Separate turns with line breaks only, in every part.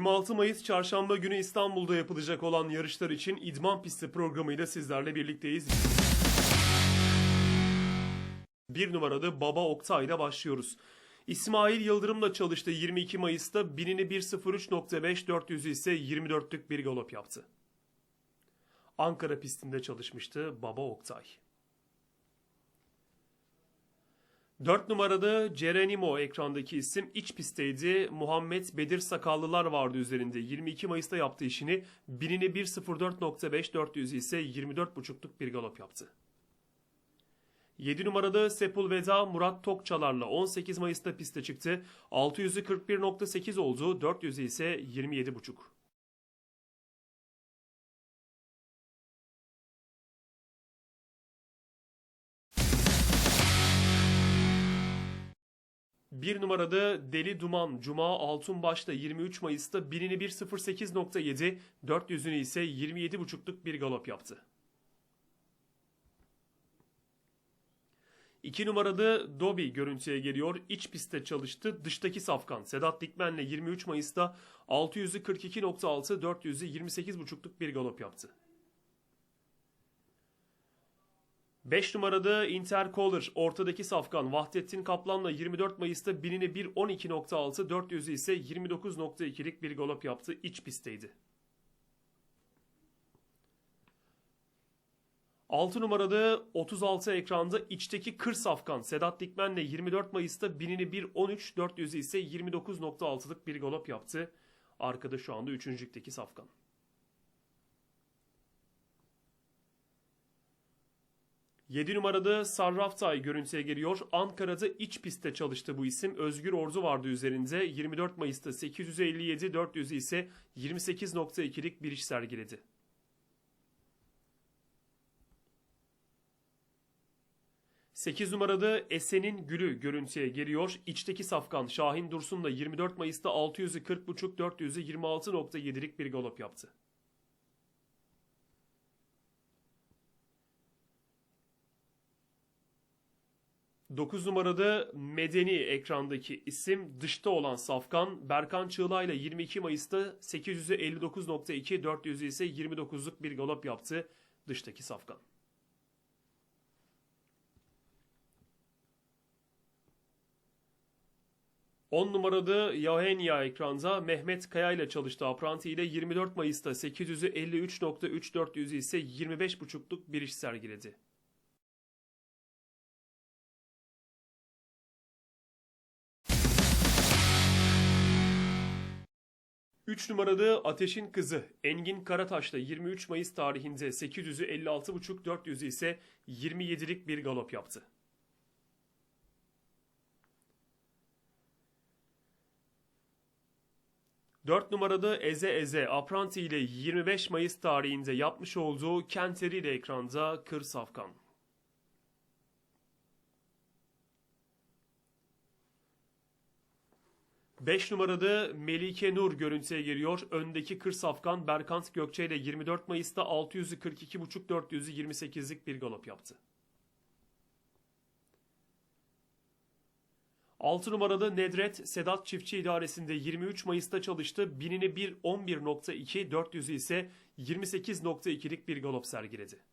26 Mayıs Çarşamba günü İstanbul'da yapılacak olan yarışlar için idman pisti programıyla sizlerle birlikteyiz. Bir numarada Baba Oktay ile başlıyoruz. İsmail Yıldırım'la çalıştığı 22 Mayıs'ta binini 1.03.5 400'ü ise 24'lük bir galop yaptı. Ankara pistinde çalışmıştı Baba Oktay. 4 numarada Cerenimo ekrandaki isim iç pistteydi. Muhammed Bedir Sakallılar vardı üzerinde. 22 Mayıs'ta yaptığı işini binini 1.04.5 400 ise 24.5'luk bir galop yaptı. 7 numarada Sepulveda Murat Tokçalar'la 18 Mayıs'ta piste çıktı. 600'ü 41.8 oldu. 400'ü ise 27.5. Bir numarada Deli Duman Cuma Altunbaş'ta 23 Mayıs'ta birini 1.08.7, 400'ünü ise 27.5'luk bir galop yaptı. 2 numarada Dobi görüntüye geliyor. İç pistte çalıştı. Dıştaki safkan Sedat Dikmen'le 23 Mayıs'ta 600'ü 42.6, 400'ü 28.5'luk bir galop yaptı. 5 numarada Intercaller ortadaki safkan Vahdettin Kaplan'la 24 Mayıs'ta binini 1.12.6, 400'ü ise 29.2'lik bir galop yaptı. İç pistteydi. 6 numarada 36 ekranda içteki kır safkan Sedat Dikmen'le 24 Mayıs'ta binini 1.13, 400'ü ise 29.6'lık bir galop yaptı. Arkada şu anda 3. ligdeki safkan. 7 numarada Sarraftay görüntüye geliyor. Ankara'da iç pistte çalıştı bu isim. Özgür Ordu vardı üzerinde. 24 Mayıs'ta 857, 400 ise 28.2'lik bir iş sergiledi. Sekiz numarada Esen'in Gülü görüntüye geliyor. İçteki safkan Şahin Dursun'la 24 Mayıs'ta 600'ü 40.5, 400'ü 26.7'lik bir galop yaptı. 9 numarada Medeni ekrandaki isim dışta olan Safkan Berkan Çığla ile 22 Mayıs'ta 800'e 59.2 400'ü ise 29'luk bir galop yaptı dıştaki Safkan. On numarada Yahenya ekranda Mehmet Kaya ile çalıştı Apranti ile 24 Mayıs'ta 800'ü 53.3 400'ü ise 25.5'luk bir iş sergiledi. 3 numaralı Ateşin Kızı Engin Karataş'ta 23 Mayıs tarihinde 800'ü 56.5 400'ü ise 27'lik bir galop yaptı. Dört numarada Eze Eze Apranti ile 25 Mayıs tarihinde yapmış olduğu Kenteri ile ekranda Kır Safkan. 5 numarada Melike Nur görüntüye geliyor. Öndeki kır safkan Berkant Gökçe ile 24 Mayıs'ta 600'ü 42.5 400'ü 28'lik bir galop yaptı. 6 numarada Nedret Sedat Çiftçi idaresinde 23 Mayıs'ta çalıştı. Binini 1 11.2 400'ü ise 28.2'lik bir galop sergiledi.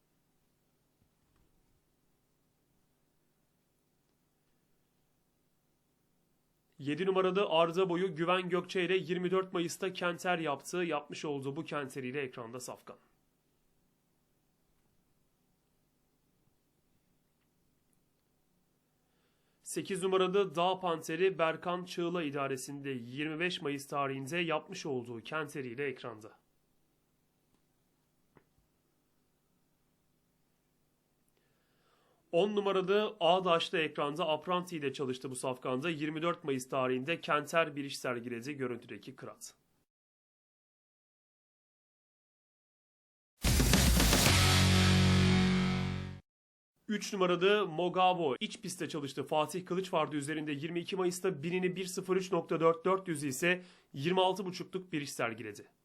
7 numarada arıza boyu Güven Gökçe ile 24 Mayıs'ta Kenter yaptığı yapmış olduğu bu Kenteriyle ekranda safkan. Sekiz numarada Dağ Panteri Berkan Çığla idaresinde 25 Mayıs tarihinde yapmış olduğu Kenteriyle ekranda. 10 numaralı Ağdaş'ta ekranda Apranti ile çalıştı bu safkanda. 24 Mayıs tarihinde Kenter bir iş sergiledi görüntüdeki Kırat. Üç numarada Mogavo iç pistte çalıştı. Fatih Kılıç vardı üzerinde 22 Mayıs'ta binini 1.03.4 400 ise 26.5'luk bir iş sergiledi.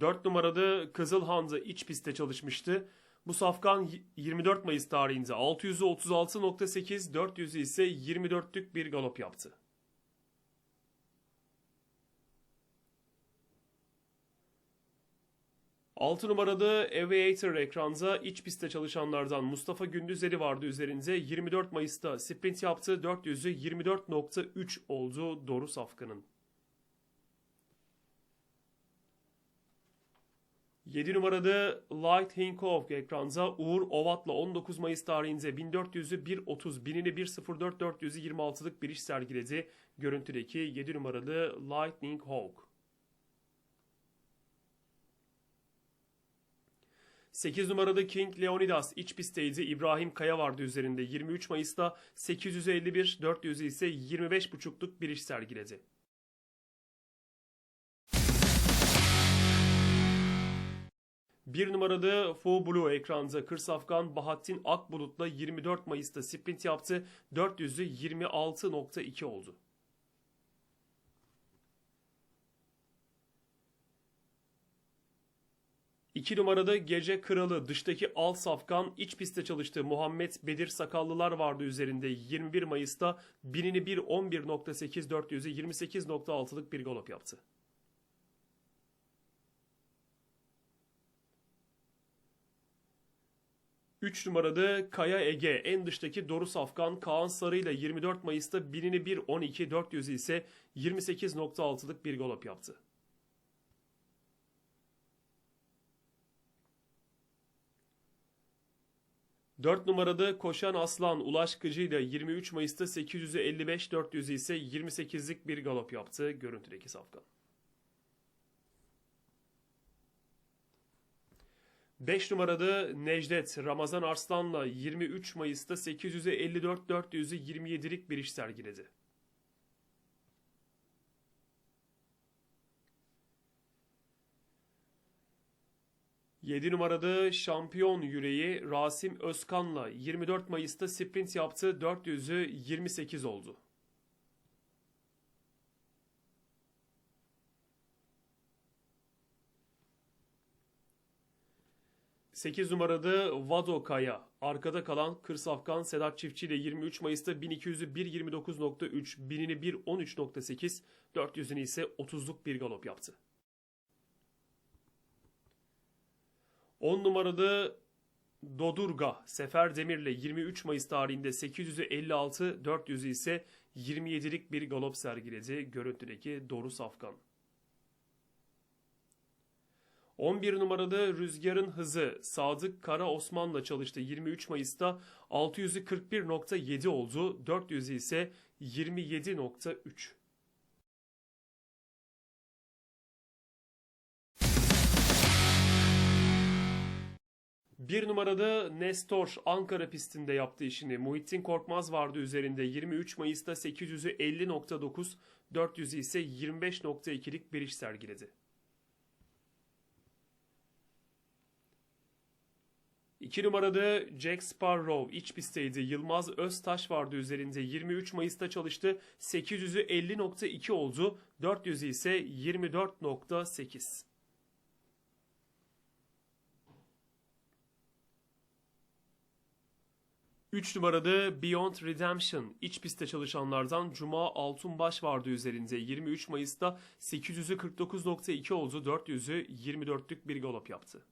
4 numarada Kızılhan'da iç pistte çalışmıştı. Bu safkan y- 24 Mayıs tarihinde 600'ü 36.8, 400'ü ise 24'lük bir galop yaptı. Altı numaralı Aviator ekranda iç pistte çalışanlardan Mustafa Gündüzleri vardı üzerinde. 24 Mayıs'ta sprint yaptı. 400'ü 24.3 oldu Doru Safkan'ın. 7 numarada Light Hinkov ekranda Uğur Ovat'la 19 Mayıs tarihinde 1400'ü 1.30, 1000'ini 1.04, 400'ü 26'lık bir iş sergiledi. Görüntüdeki 7 numaralı Lightning Hawk. 8 numarada King Leonidas iç pistteydi. İbrahim Kaya vardı üzerinde. 23 Mayıs'ta 851, 400'ü ise 25.5'luk bir iş sergiledi. Bir numarada Fu Blue ekranda Kırsafkan Bahattin Akbulut'la 24 Mayıs'ta sprint yaptı. 400'ü 26.2 oldu. İki numarada Gece Kralı dıştaki alt safkan iç pistte çalıştı. Muhammed Bedir Sakallılar vardı üzerinde 21 Mayıs'ta binini 1 11.8 400'ü 28.6'lık bir galop yaptı. Üç numarada Kaya Ege en dıştaki Doru Safkan Kaan Sarı ile 24 Mayıs'ta binini 1 12 400'ü ise 28.6'lık bir galop yaptı. 4 numarada Koşan Aslan Ulaş Kıcı ile 23 Mayıs'ta 855 400'ü ise 28'lik bir galop yaptı görüntüdeki safkan. 5 numarada Necdet Ramazan Arslan'la 23 Mayıs'ta 800'e 54 400'ü 27'lik bir iş sergiledi. 7 numarada şampiyon yüreği Rasim Özkan'la 24 Mayıs'ta sprint yaptı. 400'ü 28 oldu. Sekiz numarada Vado Kaya. Arkada kalan Kırsafkan Sedat Çiftçi ile 23 Mayıs'ta 1200'ü 1.29.3, 1000'ini 1.13.8, 400'ünü ise 30'luk bir galop yaptı. 10 numarada Dodurga Sefer Demir'le 23 Mayıs tarihinde 800'ü 56, 400'ü ise 27'lik bir galop sergiledi görüntüdeki Doru Safkan. 11 numarada Rüzgar'ın hızı Sadık Kara Osman'la çalıştı. 23 Mayıs'ta 600'ü 41.7 oldu. 400'ü ise 27.3. Bir numarada Nestor Ankara pistinde yaptığı işini. Muhittin Korkmaz vardı üzerinde. 23 Mayıs'ta 800'ü 50.9, 400'ü ise 25.2'lik bir iş sergiledi. İki numarada Jack Sparrow iç pistteydi. Yılmaz Öztaş vardı üzerinde. 23 Mayıs'ta çalıştı. 800'ü 50.2 oldu. 400'ü ise 24.8. 3 numarada Beyond Redemption iç pistte çalışanlardan Cuma Altunbaş vardı üzerinde. 23 Mayıs'ta 800'ü 49.2 oldu. 400'ü 24'lük bir galop yaptı.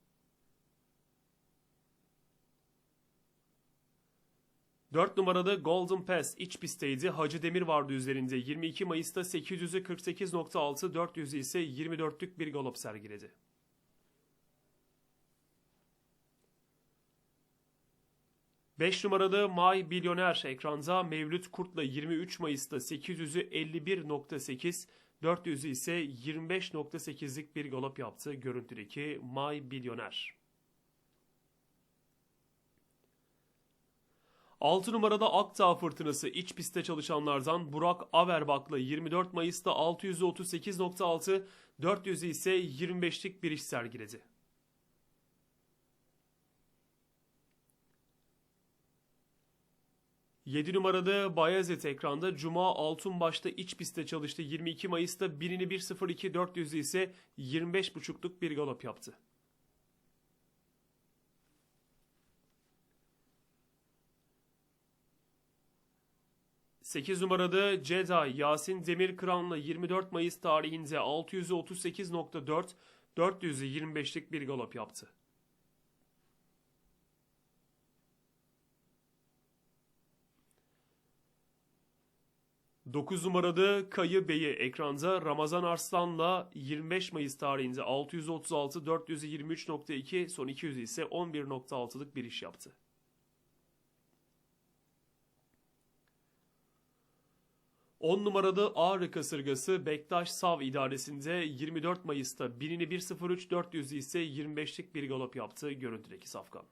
4 numarada Golden Pass iç pistteydi. Hacı Demir vardı üzerinde. 22 Mayıs'ta 800'ü 48.6, 400'ü ise 24'lük bir galop sergiledi. 5 numarada May Milyoner ekranda Mevlüt Kurt'la 23 Mayıs'ta 800'ü 51.8, 400'ü ise 25.8'lik bir galop yaptı görüntüdeki May Milyoner. 6 numarada Akdağ Fırtınası iç pistte çalışanlardan Burak Averbak'la 24 Mayıs'ta 638.6, 400'ü ise 25'lik bir iş sergiledi. 7 numarada Bayezid ekranda Cuma Altunbaş'ta iç pistte çalıştı. 22 Mayıs'ta birini 1.02 400'ü ise 25.5'luk bir galop yaptı. 8 numarada Jedi Yasin Demirkıran'la 24 Mayıs tarihinde 638.4 425'lik bir galop yaptı. 9 numarada Kayı Bey'i ekranda Ramazan Arslan'la 25 Mayıs tarihinde 636 423.2 son 200 ise 11.6'lık bir iş yaptı. On numarada Ağrı kasırgası Bektaş Sav idaresinde 24 Mayıs'ta birini 1.03 400 ise 25'lik bir galop yaptı görüntüdeki safkan.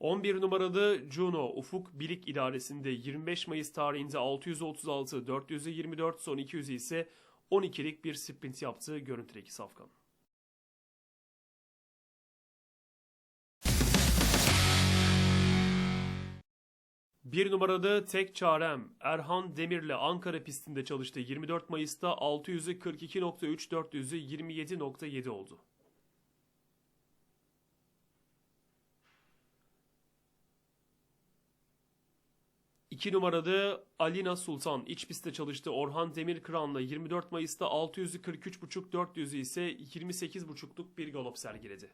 11 numaralı Juno Ufuk Bilik idaresinde 25 Mayıs tarihinde 636 424 son 200 ise 12'lik bir sprint yaptığı görüntüdeki safkan. Bir numarada tek çarem Erhan Demir'le Ankara pistinde çalıştı. 24 Mayıs'ta 600'ü 42.3 400'ü 27.7 oldu. 2 numarada Alina Sultan iç pistte çalıştı. Orhan Demirkıran'la 24 Mayıs'ta 600'ü 43.5 400'ü ise 28.5'luk bir galop sergiledi.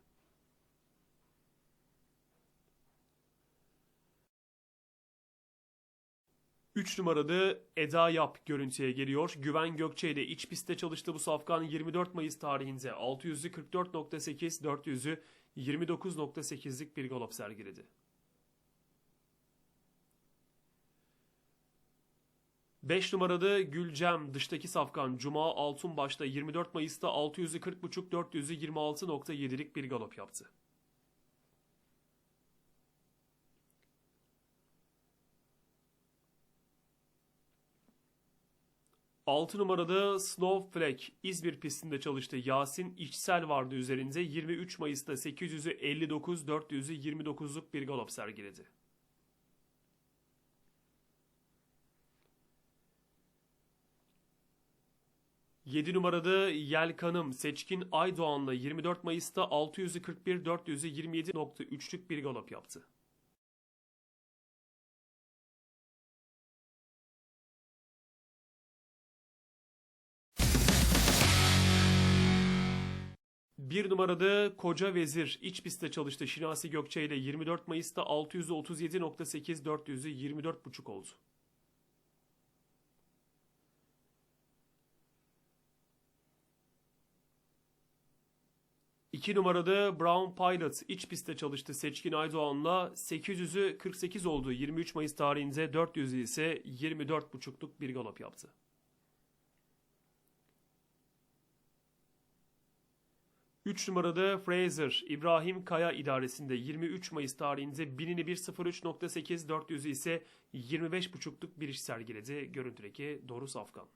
Üç numarada Eda Yap görüntüye geliyor. Güven Gökçe ile iç pistte çalıştı bu safkan 24 Mayıs tarihinde 600'ü 44.8 400'ü 29.8'lik bir galop sergiledi. 5 numarada Gülcem dıştaki safkan Cuma Altun başta 24 Mayıs'ta 600'ü 40.5 400'ü 26.7'lik bir galop yaptı. Altı numarada Snowflake İzmir pistinde çalıştı. Yasin İçsel vardı üzerinde 23 Mayıs'ta 800'ü 59 400'ü 29'luk bir galop sergiledi. 7 numarada Yelkanım Seçkin Aydoğan'la 24 Mayıs'ta 600'ü 41 400'ü 27.3'lük bir galop yaptı. Bir numarada Koca Vezir iç pistte çalıştı. Şinasi Gökçe ile 24 Mayıs'ta 637.8 400'ü 24.5 oldu. 2 numarada Brown Pilot iç pistte çalıştı Seçkin Aydoğan'la 800'ü 48 oldu. 23 Mayıs tarihinde 400'ü ise 24.5'luk bir galop yaptı. Üç numarada Fraser, İbrahim Kaya idaresinde 23 Mayıs tarihinde binini 1.03.8, 400'ü ise 25.5'luk bir iş sergiledi. Görüntüdeki Doğru Safkan.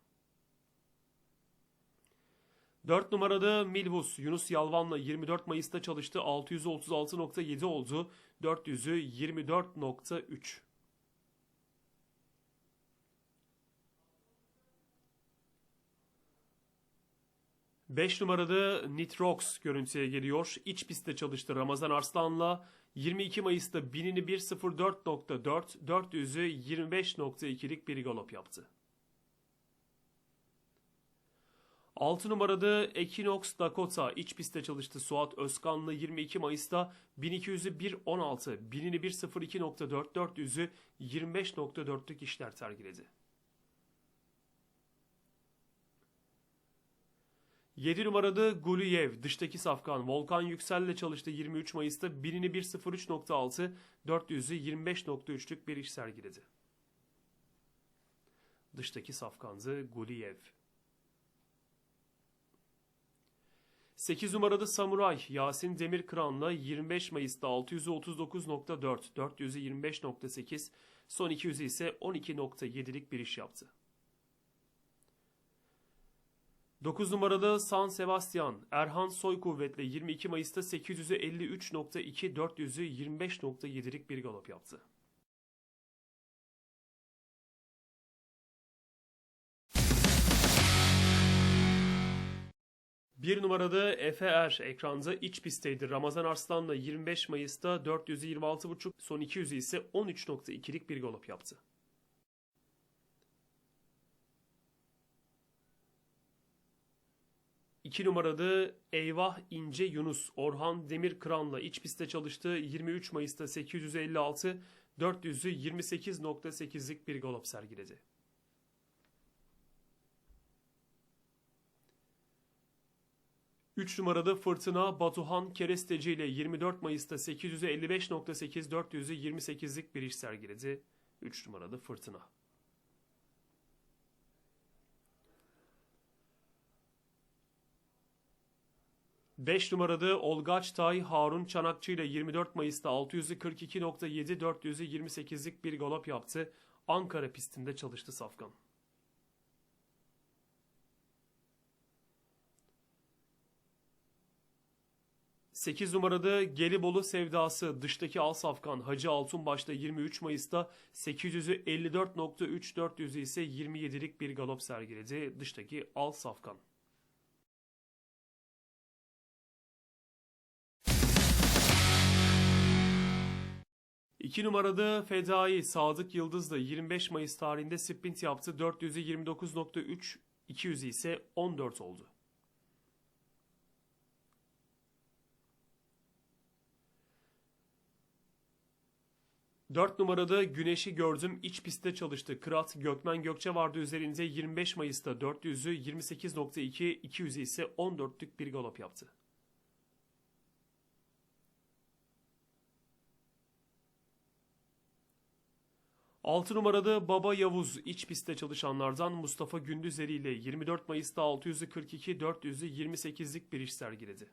4 numarada Milvus Yunus Yalvan'la 24 Mayıs'ta çalıştı. 636.7 oldu. 400'ü 24.3. Beş numarada Nitrox görüntüye geliyor. İç pistte çalıştı Ramazan Arslan'la. 22 Mayıs'ta binini 1.04.4, 400'ü 25.2'lik bir galop yaptı. 6 numarada Equinox Dakota iç pistte çalıştı Suat Özkan'la 22 Mayıs'ta 1200'ü 1.16, binini 1.02.4, 400'ü 25.4'lük işler sergiledi. 7 numarada Guliyev dıştaki safkan Volkan Yüksel'le çalıştı 23 Mayıs'ta binini 1.03.6, 400'ü 25.3'lük bir iş sergiledi. Dıştaki safkanzı Guliyev. 8 numaralı Samuray Yasin Demirkıran'la 25 Mayıs'ta 639.4, 425.8, son 200'ü ise 12.7'lik bir iş yaptı. 9 numaralı San Sebastian Erhan Soykuvvet'le 22 Mayıs'ta 800'ü 53.2, 400'ü 25.7'lik bir galop yaptı. Bir numaralı Efe Er ekranda iç pistteydi. Ramazan Arslan'la 25 Mayıs'ta 426.5 son 200'ü ise 13.2'lik bir galop yaptı. İki numaralı Eyvah İnce Yunus Orhan Demirkıran'la iç pistte çalıştı. 23 Mayıs'ta 856 400'ü 28.8'lik bir galop sergiledi. 3 numarada Fırtına Batuhan Keresteci ile 24 Mayıs'ta 855.8 400'ü 28'lik bir iş sergiledi. 3 numarada Fırtına. Beş numarada Olgaç Tay Harun Çanakçı ile 24 Mayıs'ta 642.7 400'ü 28'lik bir galop yaptı. Ankara pistinde çalıştı Safkan. 8 numarada Gelibolu Sevdası dıştaki Al Safkan Hacı Altunbaş'ta 23 Mayıs'ta 800'ü 54.3 400'ü ise 27'lik bir galop sergiledi dıştaki Al Safkan. İki numarada Fedai Sadık Yıldız da 25 Mayıs tarihinde sprint yaptı. 400'ü 29.3, 200'ü ise 14 oldu. 4 numarada Güneş'i gördüm iç pistte çalıştı. Kırat Gökmen Gökçe vardı üzerinde 25 Mayıs'ta 400'ü 28.2 200'ü ise 14'lük bir galop yaptı. Altı numarada Baba Yavuz iç pistte çalışanlardan Mustafa Gündüzeri ile 24 Mayıs'ta 642 400'ü 28'lik bir iş sergiledi.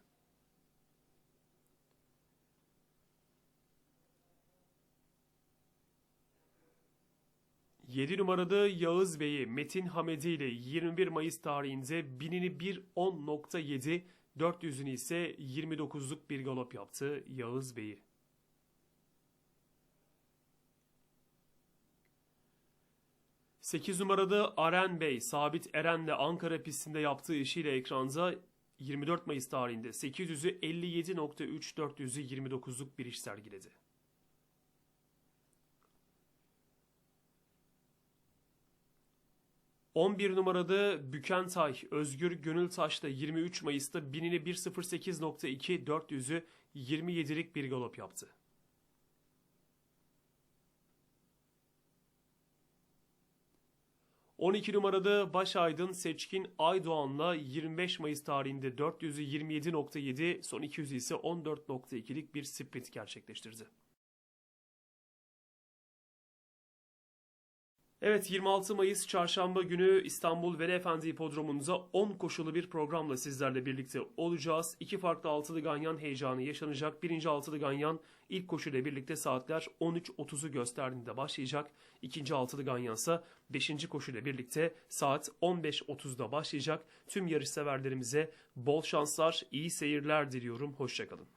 7 numarada Yağız Bey'i Metin Hamedi ile 21 Mayıs tarihinde binini 1.10.7, 400'ünü ise 29'luk bir galop yaptı Yağız Bey'i. Sekiz numarada Aren Bey, Sabit Eren'le Ankara pistinde yaptığı işiyle ekranda 24 Mayıs tarihinde 800'ü 57.3 400'ü 29'luk bir iş sergiledi. 11 numarada Bükentay Özgür Gönültaş'ta 23 Mayıs'ta binini 1.08.2 400'ü 27'lik bir galop yaptı. ...12 numarada Başaydın Seçkin Aydoğan'la 25 Mayıs tarihinde 400'ü 27.7, son 200'ü ise 14.2'lik bir sprint gerçekleştirdi. Evet 26 Mayıs çarşamba günü İstanbul Veli Efendi Hipodromu'nda 10 koşulu bir programla sizlerle birlikte olacağız. İki farklı altılı ganyan heyecanı yaşanacak. Birinci altılı ganyan ilk koşuyla birlikte saatler 13.30'u gösterdiğinde başlayacak. İkinci altılı ganyan ise 5. koşuyla birlikte saat 15.30'da başlayacak. Tüm yarış severlerimize bol şanslar, iyi seyirler diliyorum. Hoşçakalın.